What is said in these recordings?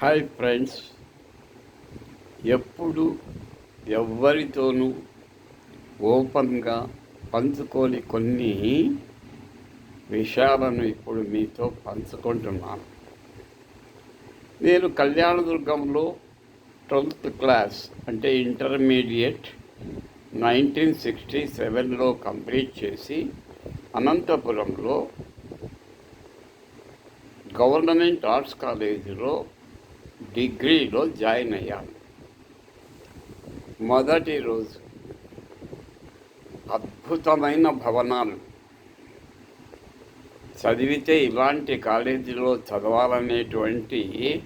Hi friends. ఎప్పుడు ఎవరితోనూ ఓపెన్గా పంచుకోని కొన్ని విషయాలను ఇప్పుడు మీతో పంచుకుంటున్నాను. నేను కళ్యాణదుర్గంలో ట్వెల్త్ క్లాస్ అంటే ఇంటర్మీడియట్ నైన్టీన్ సిక్స్టీ సెవెన్లో కంప్లీట్ చేసి అనంతపురంలో గవర్నమెంట్ ఆర్ట్స్ కాలేజీలో డిగ్రీలో జాయిన్ అయ్యాను. మొదటి రోజు అద్భుతమైన భవనాలు. చదివితే ఇలాంటి కాలేజీలో చదవాలనేటువంటి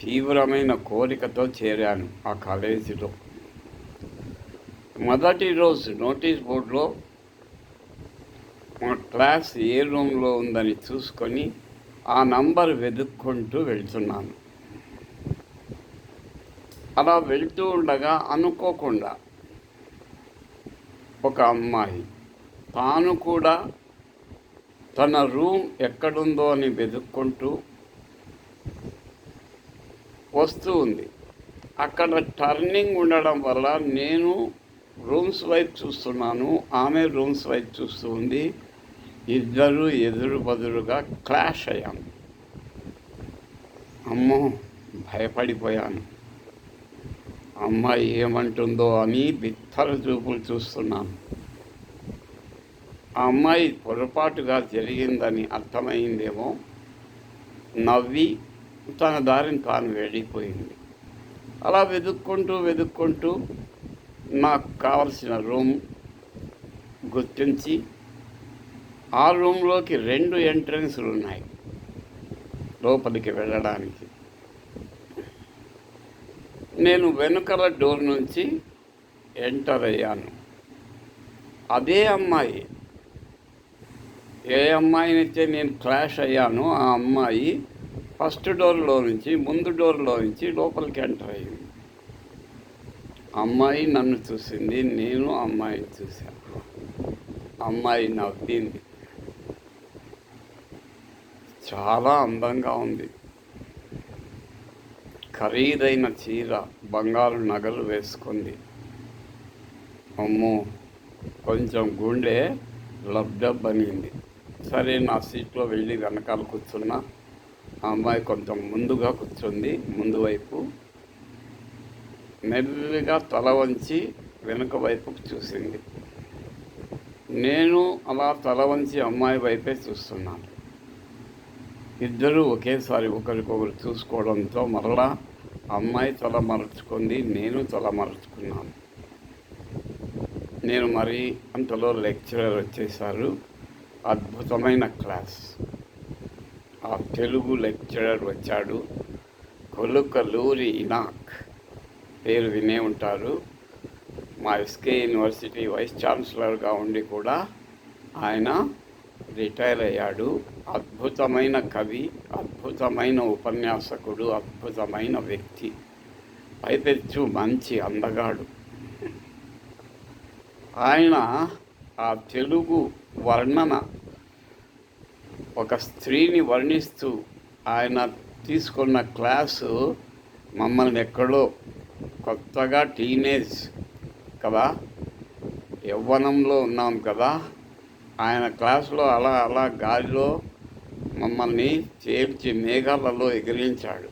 తీవ్రమైన కోరికతో చేరాను ఆ కాలేజీలో. మొదటి రోజు నోటీస్ బోర్డులో మా క్లాస్ ఏ రూమ్లో ఉందని చూసుకొని ఆ నంబర్ వెతుక్కుంటూ వెళ్తున్నాను. అలా వెళ్తూ ఉండగా అనుకోకుండా ఒక అమ్మాయి తాను కూడా తన రూమ్ ఎక్కడుందో అని వెతుక్కుంటూ వస్తూ ఉంది. అక్కడ టర్నింగ్ ఉండడం వల్ల నేను రూమ్స్ వైపు చూస్తున్నాను ఆమె రూమ్స్ వైపు చూస్తూ ఉంది. ఇద్దరు ఎదురు బదురుగా క్లాష్ అయ్యాను అమ్మో భయపడిపోయాను. అమ్మాయి ఏమంటుందో అని బిత్తర చూపులు చూస్తున్నాను. ఆ అమ్మాయి పొరపాటుగా జరిగిందని అర్థమైందేమో నవ్వి తన దారిని తాను వెళ్ళిపోయింది. అలా వెతుక్కుంటూ వెతుక్కుంటూ నాకు కావలసిన రూమ్ గుర్తించి ఆ రూమ్లోకి రెండు ఎంట్రన్స్లు ఉన్నాయి లోపలికి వెళ్ళడానికి. నేను వెనుకల డోర్ నుంచి ఎంటర్ అయ్యాను. అదే అమ్మాయి. ఏ అమ్మాయినైతే నేను క్లాష్ అయ్యానో ఆ అమ్మాయి ఫస్ట్ డోర్లో నుంచి ముందు డోర్లో నుంచి లోపలికి ఎంటర్ అయ్యింది. అమ్మాయి నన్ను చూసింది నేను అమ్మాయిని చూశాను. అమ్మాయి నవ్వింది. చాలా అందంగా ఉంది. ఖరీదైన చీర బంగారు నగలు వేసుకుంది. అమ్మో కొంచెం గుండె లబ్ధబ్బనింది. సరే నా సీట్లో వెళ్ళి వెనకాల కూర్చున్నా. ఆ అమ్మాయి కొంచెం ముందుగా కూర్చుంది. ముందు వైపు మెల్లిగా తల వంచి వెనుక వైపుకు చూసింది. నేను అలా తల వంచి అమ్మాయి వైపే చూస్తున్నాను. ఇద్దరూ ఒకేసారి ఒకరికొకరు చూసుకోవడంతో మరలా అమ్మాయి తల మరచుకుంది నేను తల మరచుకున్నాను. నేను మరి అంతలో లెక్చరర్ వచ్చేసారు అద్భుతమైన క్లాస్. ఆ తెలుగు లెక్చరర్ వచ్చాడు. కొలుకలూరి ఇనాక్ పేరు వినే ఉంటారు. మా ఎస్కే యూనివర్సిటీ వైస్ ఛాన్సలర్గా ఉండి కూడా ఆయన రిటైర్ అయ్యాడు అద్భుతమైన కవి అద్భుతమైన ఉపన్యాసకుడు అద్భుతమైన వ్యక్తి. పైపెచ్చు మంచి అందగాడు. ఆయన ఆ తెలుగు వర్ణన ఒక స్త్రీని వర్ణిస్తూ ఆయన తీసుకున్న క్లాసు మమ్మల్ని ఎక్కడో కొత్తగా టీనేజ్ కదా యవ్వనంలో ఉన్నాం కదా ఆయన క్లాసులో అలా అలా గాలిలో మమ్మల్ని చేర్చి మేఘాలలో ఎగిరించాడు.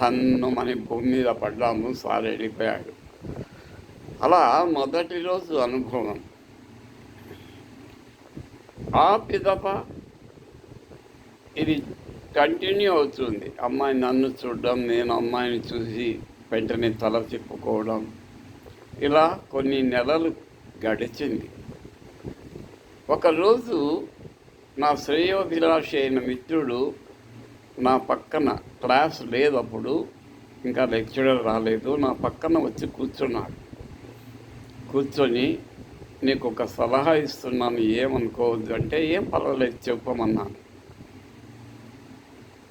ధన్ను మన భూమి మీద పడ్డాము సార్ వెళ్ళిపోయాడు అలా మొదటి రోజు అనుభవం. ఆ పిదప ఇది కంటిన్యూ అవుతుంది. అమ్మాయి నన్ను చూడడం నేను అమ్మాయిని చూసి వెంటనే తల తిప్పుకోవడం. ఇలా కొన్ని నెలలు గడిచింది. ఒకరోజు నా శ్రేయోభిలాషి అయిన మిత్రుడు నా పక్కన క్లాస్ లేదప్పుడు ఇంకా లెక్చరర్ రాలేదు నా పక్కన వచ్చి కూర్చున్నాడు. కూర్చొని నీకు ఒక సలహా ఇస్తున్నాను ఏమనుకోవద్దు అంటే ఏం పర్వాలేదు చెప్పమన్నాను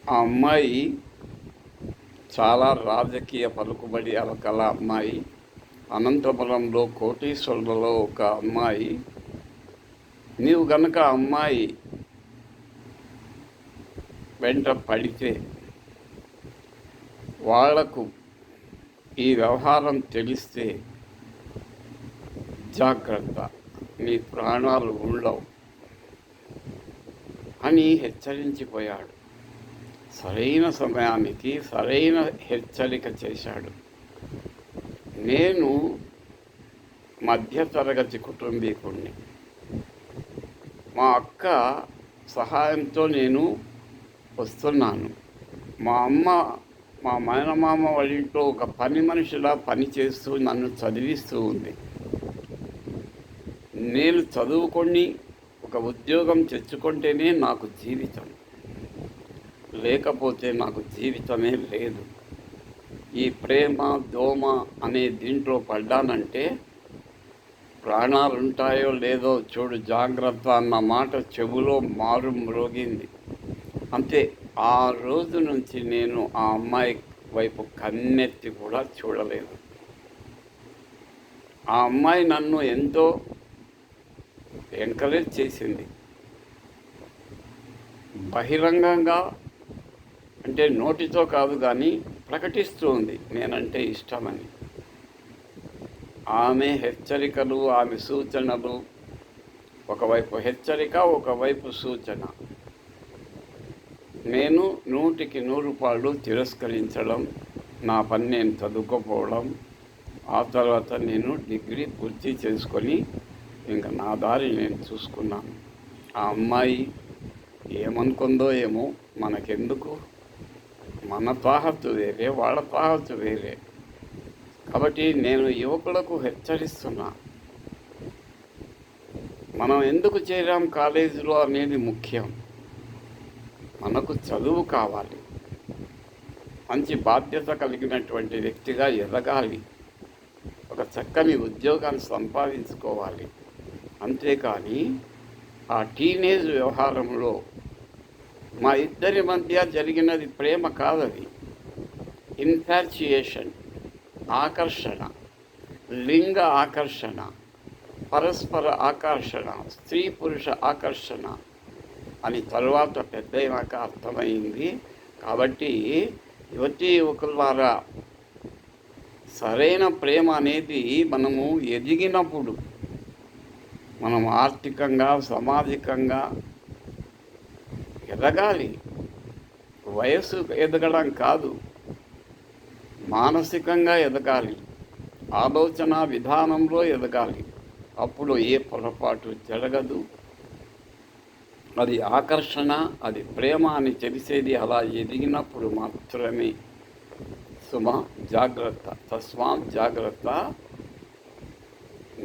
ఆ అమ్మాయి చాలా రాజకీయ పలుకుబడి అలకల అమ్మాయి. అనంతపురంలో కోటీశ్వరులలో ఒక అమ్మాయి. నీవు గనక అమ్మాయి వెంట పడితే వాళ్ళకు ఈ వ్యవహారం తెలిస్తే జాగ్రత్త. నీ ప్రాణాలు ఉండవు అని హెచ్చరించిపోయాడు. సరైన సమయానికి సరైన హెచ్చరిక చేశాడు. నేను మధ్యతరగతి కుటుంబీకుణ్ణి. మా అక్క సహాయంతో నేను వస్తున్నాను. మా అమ్మ మా మేనమామ వాళ్ళ ఇంట్లో ఒక పని మనిషిలా పని చేస్తూ నన్ను చదివిస్తూ ఉంది. నేను చదువుకొని ఒక ఉద్యోగం తెచ్చుకుంటేనే నాకు జీవితం. లేకపోతే నాకు జీవితమే లేదు. ఈ ప్రేమ దోమ అనే దీంట్లో పడ్డానంటే ప్రాణాలు ఉంటాయో లేదో చూడు జాగ్రత్త అన్న మాట చెవులో మారు మ్రోగింది. అంతే ఆ రోజు నుంచి నేను ఆ అమ్మాయి వైపు కన్నెత్తి కూడా చూడలేదు. ఆ అమ్మాయి నన్ను ఎంతో ఎంకరేజ్ చేసింది. బహిరంగంగా అంటే నోటితో కాదు కానీ ప్రకటిస్తూ ఉంది. నేనంటే ఇష్టమని. ఆమె హెచ్చరికలు ఆమె సూచనలు. ఒకవైపు హెచ్చరిక ఒకవైపు సూచన. నేను నూటికి నూరు పాళ్ళు తిరస్కరించడం నా పని నేను చదువుకోపోవడం ఆ తర్వాత నేను డిగ్రీ పూర్తి చేసుకొని ఇంకా నా దారి నేను చూసుకున్నాను. ఆ అమ్మాయి ఏమనుకుందో ఏమో మనకెందుకు? మన తాహత్తు వేరే వాళ్ళ తాహత్తు వేరే. కాబట్టి నేను యువకులకు హెచ్చరిస్తున్నా. మనం ఎందుకు చేరాం కాలేజీలో అనేది ముఖ్యం. మనకు చదువు కావాలి. మంచి బాధ్యత కలిగినటువంటి వ్యక్తిగా ఎదగాలి. ఒక చక్కని ఉద్యోగాన్ని సంపాదించుకోవాలి. అంతేకాని ఆ టీనేజ్ వ్యవహారంలో మా ఇద్దరి మధ్య జరిగినది ప్రేమ కాదది. ఇన్ఫాచ్యుయేషన్ ఆకర్షణ లింగ ఆకర్షణ పరస్పర ఆకర్షణ స్త్రీ పురుష ఆకర్షణ అని తరువాత పెద్దయినాక అర్థమైంది. కాబట్టి యువతీ ద్వారా సరైన ప్రేమ అనేది మనము ఎదిగినప్పుడు మనం ఆర్థికంగా సామాజికంగా ఎదగాలి. వయస్సు ఎదగడం కాదు. మానసికంగా ఎదగాలి. ఆలోచన విధానంలో ఎదగాలి. అప్పుడు ఏ పొరపాటు జరగదు. అది ఆకర్షణ అది ప్రేమ అని తెలిసేది అలా ఎదిగినప్పుడు మాత్రమే. సుమ జాగ్రత్త తస్మాత్ జాగ్రత్త.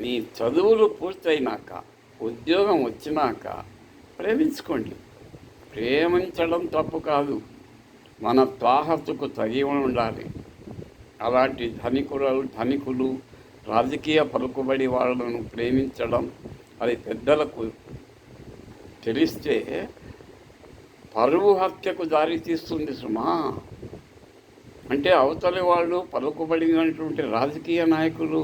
నీ చదువులు పూర్తయినాక ఉద్యోగం వచ్చినాక ప్రేమించుకోండి. ప్రేమించడం తప్పు కాదు. మన త్వాహతుకు తగి ఉండాలి. అలాంటి ధనికులు ధనికులు రాజకీయ పలుకుబడి వాళ్ళను ప్రేమించడం అది పెద్దలకు తెలిస్తే పరువు హత్యకు దారి తీస్తుంది సుమా. అంటే అవతలి వాళ్ళు పలుకుబడినటువంటి రాజకీయ నాయకులు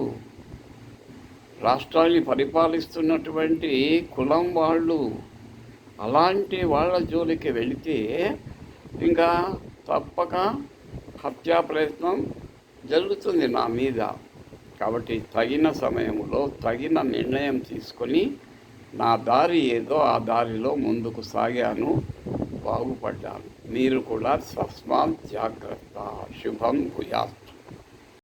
రాష్ట్రాన్ని పరిపాలిస్తున్నటువంటి కులం వాళ్ళు అలాంటి వాళ్ళ జోలికి వెళితే ఇంకా తప్పక హత్యా ప్రయత్నం జరుగుతుంది నా మీద. కాబట్టి తగిన సమయంలో తగిన నిర్ణయం తీసుకొని నా దారి ఏదో ఆ దారిలో ముందుకు సాగాను. బాగుపడ్డాను. మీరు కూడా సస్మాత్ జాగ్రత్త. శుభం భూయాత్